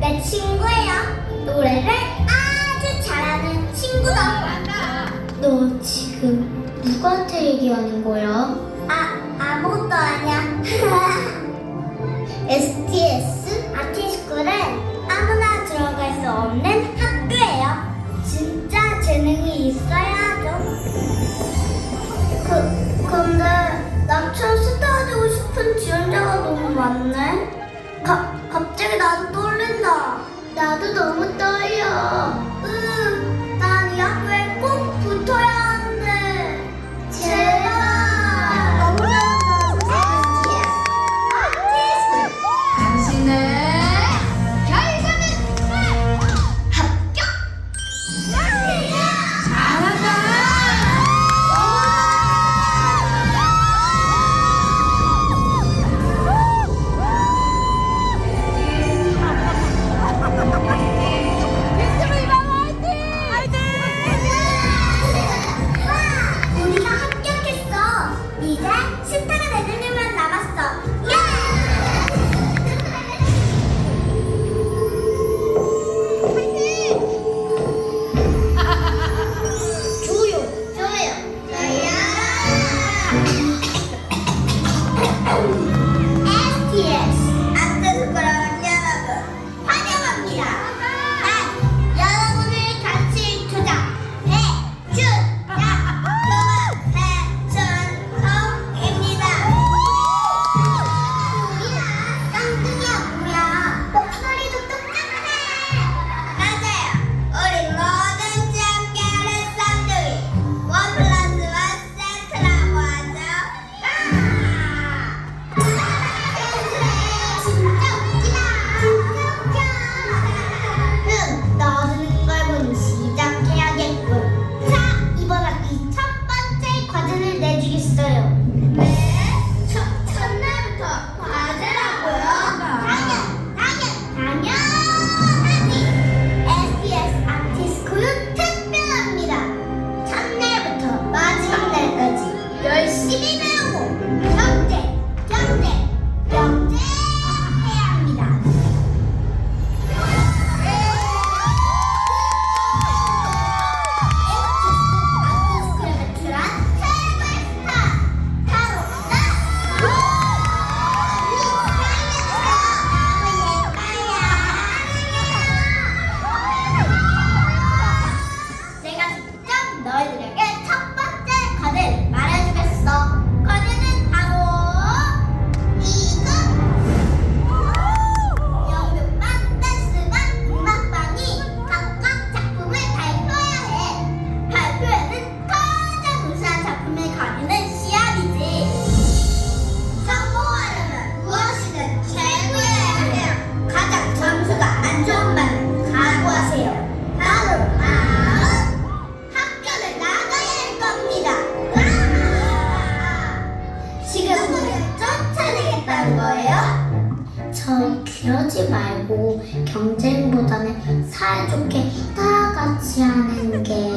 내 친구예요. 노래를 아주 잘하는 친구다. 너 지금 누구한테 얘기하는 거야? 아, 것처럼 그러지 말고 경쟁보다는 사이좋게 다 같이 하는 게